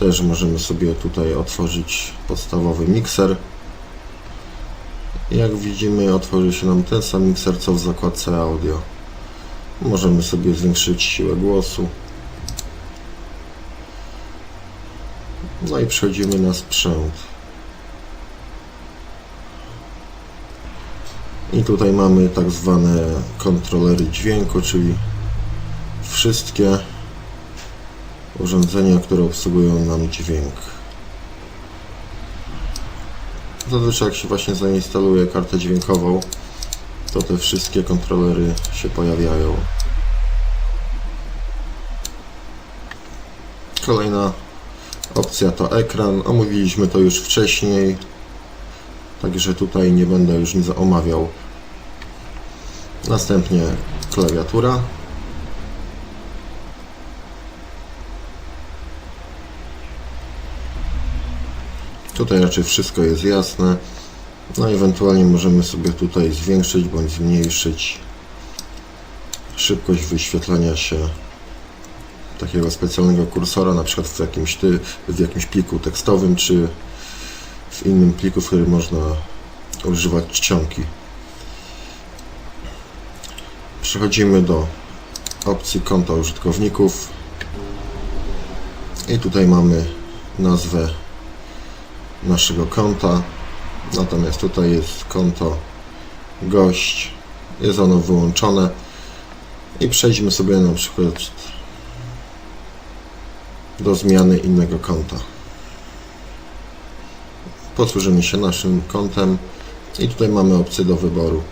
Też możemy sobie tutaj otworzyć podstawowy mikser. Jak widzimy, otworzy się nam ten sam mikser, co w zakładce audio. Możemy sobie zwiększyć siłę głosu. No i przechodzimy na sprzęt. I tutaj mamy tak zwane kontrolery dźwięku, czyli wszystkie urządzenia, które obsługują nam dźwięk. Zazwyczaj jak się właśnie zainstaluje kartę dźwiękową, to te wszystkie kontrolery się pojawiają. Kolejna opcja to ekran. Omówiliśmy to już wcześniej, także tutaj nie będę już nic omawiał. Następnie klawiatura. Tutaj raczej wszystko jest jasne. No ewentualnie możemy sobie tutaj zwiększyć bądź zmniejszyć szybkość wyświetlania się takiego specjalnego kursora, na przykład w jakimś, ty, w jakimś pliku tekstowym, czy w innym pliku, w którym można używać czcionki. Przechodzimy do opcji konta użytkowników i tutaj mamy nazwę naszego konta. Natomiast tutaj jest konto gość. Jest ono wyłączone. I przejdźmy sobie na przykład do zmiany innego konta. Posłużymy się naszym kontem. I tutaj mamy opcję do wyboru.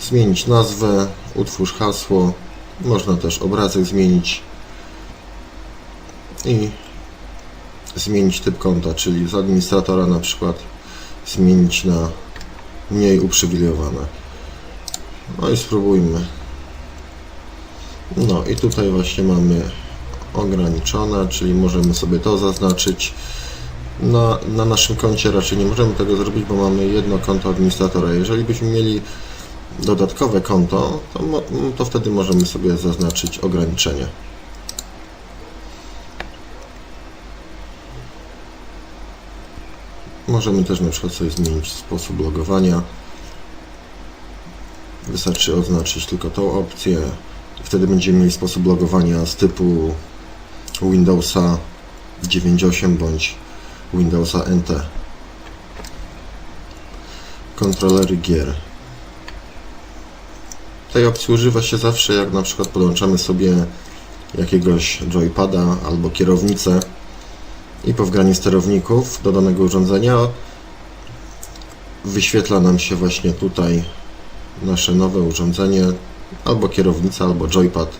Zmienić nazwę, utwórz hasło. Można też obrazek zmienić. I zmienić typ konta, czyli z administratora na przykład zmienić na mniej uprzywilejowane. No i spróbujmy. No i tutaj właśnie mamy ograniczone, czyli możemy sobie to zaznaczyć. Na, na naszym koncie raczej nie możemy tego zrobić, bo mamy jedno konto administratora. Jeżeli byśmy mieli dodatkowe konto, to, to wtedy możemy sobie zaznaczyć ograniczenie. Możemy też na przykład sobie zmienić sposób logowania. Wystarczy oznaczyć tylko tą opcję. Wtedy będziemy mieli sposób logowania z typu Windowsa 9.8 bądź Windowsa NT. Kontrolery gier. Tej opcji używa się zawsze, jak na przykład podłączamy sobie jakiegoś joypada albo kierownicę i po wgraniu sterowników do danego urządzenia wyświetla nam się właśnie tutaj nasze nowe urządzenie albo kierownica, albo joypad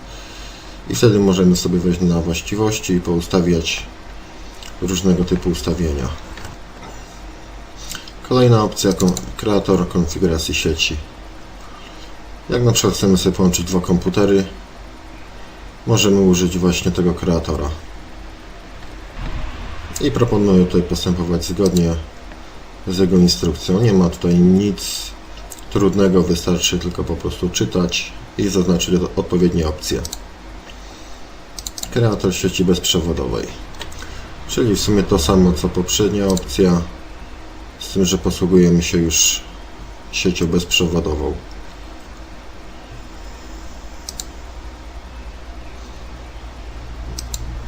i wtedy możemy sobie wejść na właściwości i poustawiać różnego typu ustawienia. Kolejna opcja kreator konfiguracji sieci. Jak na przykład chcemy sobie połączyć dwa komputery, możemy użyć właśnie tego kreatora i proponuję tutaj postępować zgodnie z jego instrukcją. Nie ma tutaj nic trudnego, wystarczy tylko po prostu czytać i zaznaczyć od- odpowiednie opcje. Kreator sieci bezprzewodowej, czyli w sumie to samo co poprzednia opcja, z tym, że posługujemy się już siecią bezprzewodową.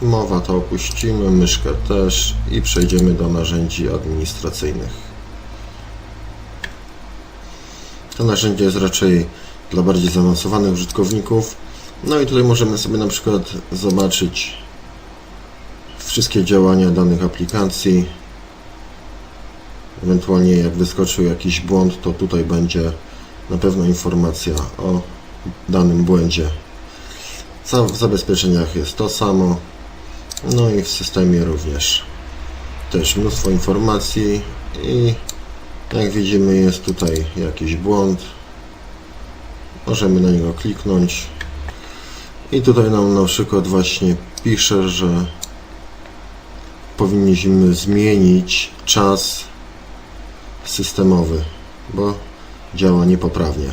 Mowa to opuścimy, myszkę też i przejdziemy do narzędzi administracyjnych. To narzędzie jest raczej dla bardziej zaawansowanych użytkowników. No i tutaj możemy sobie na przykład zobaczyć wszystkie działania danych aplikacji. Ewentualnie jak wyskoczył jakiś błąd, to tutaj będzie na pewno informacja o danym błędzie. W zabezpieczeniach jest to samo. No i w systemie również też mnóstwo informacji i jak widzimy jest tutaj jakiś błąd. Możemy na niego kliknąć i tutaj nam na przykład właśnie pisze, że powinniśmy zmienić czas systemowy, bo działa niepoprawnie.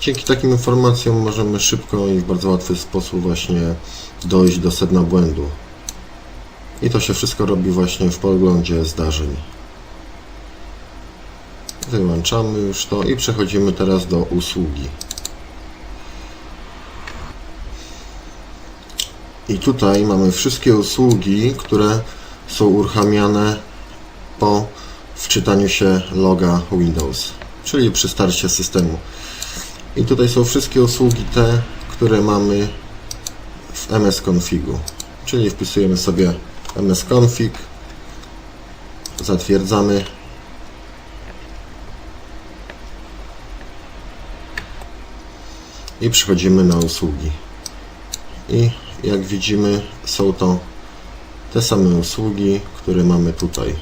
Dzięki takim informacjom możemy szybko i w bardzo łatwy sposób właśnie dojść do sedna błędu. I to się wszystko robi właśnie w podglądzie zdarzeń. Wyłączamy już to i przechodzimy teraz do usługi. I tutaj mamy wszystkie usługi, które są uruchamiane po wczytaniu się loga Windows, czyli przy starcie systemu. I tutaj są wszystkie usługi te, które mamy w MS-configu. Czyli wpisujemy sobie msconfig, zatwierdzamy i przechodzimy na usługi. I jak widzimy, są to te same usługi, które mamy tutaj.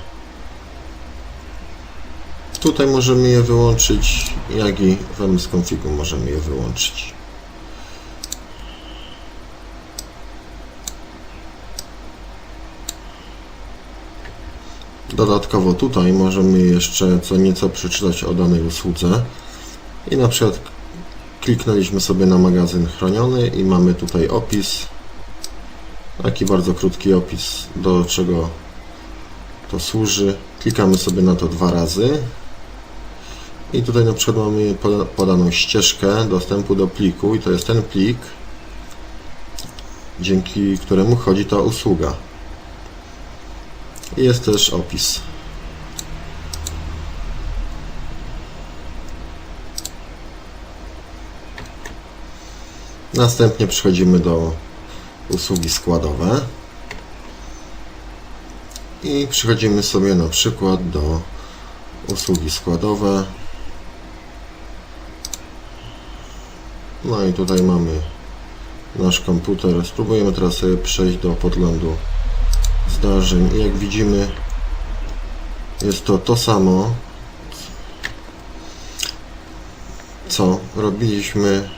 Tutaj możemy je wyłączyć, jak i w msconfigu możemy je wyłączyć. Dodatkowo tutaj możemy jeszcze co nieco przeczytać o danej usłudze. I na przykład kliknęliśmy sobie na magazyn chroniony i mamy tutaj opis. Taki bardzo krótki opis do czego to służy. Klikamy sobie na to dwa razy. I tutaj na przykład mamy poda- podaną ścieżkę dostępu do pliku i to jest ten plik dzięki któremu chodzi ta usługa jest też opis Następnie przechodzimy do usługi składowe i przechodzimy sobie na przykład do usługi składowe. No i tutaj mamy nasz komputer. Spróbujemy teraz sobie przejść do podglądu zdarzeń i jak widzimy jest to to samo co robiliśmy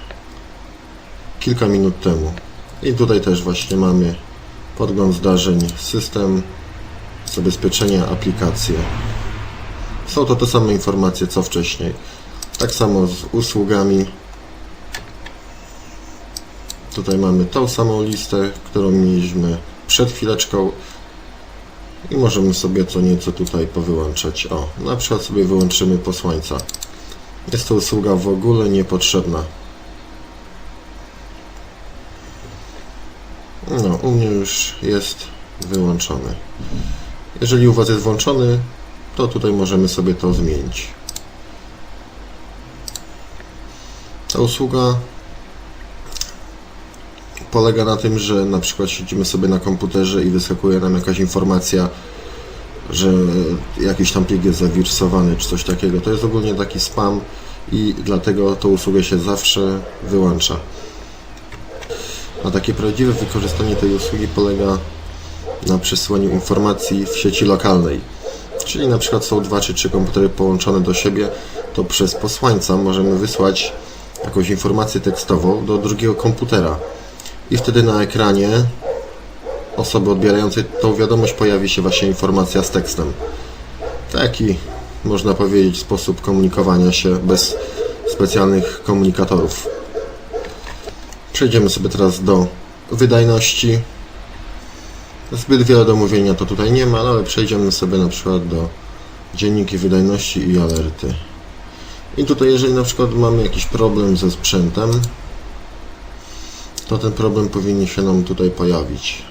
kilka minut temu. I tutaj też właśnie mamy podgląd zdarzeń, system, zabezpieczenia, aplikacje. Są to te same informacje co wcześniej. Tak samo z usługami. Tutaj mamy tą samą listę, którą mieliśmy przed chwileczką. I możemy sobie co nieco tutaj powyłączać. O, na przykład sobie wyłączymy posłańca. Jest to usługa w ogóle niepotrzebna. No, u mnie już jest wyłączony. Jeżeli u Was jest włączony, to tutaj możemy sobie to zmienić. Ta usługa polega na tym, że na przykład siedzimy sobie na komputerze i wyskakuje nam jakaś informacja, że jakiś tam plik jest zawirusowany czy coś takiego. To jest ogólnie taki spam i dlatego tą usługę się zawsze wyłącza. A takie prawdziwe wykorzystanie tej usługi polega na przesyłaniu informacji w sieci lokalnej. Czyli na przykład są dwa czy trzy komputery połączone do siebie, to przez posłańca możemy wysłać jakąś informację tekstową do drugiego komputera. I wtedy na ekranie osoby odbierającej tą wiadomość pojawi się właśnie informacja z tekstem. Taki, można powiedzieć, sposób komunikowania się bez specjalnych komunikatorów. Przejdziemy sobie teraz do wydajności. Zbyt wiele do mówienia to tutaj nie ma, no ale przejdziemy sobie na przykład do dzienniki wydajności i alerty. I tutaj jeżeli na przykład mamy jakiś problem ze sprzętem, to ten problem powinien się nam tutaj pojawić.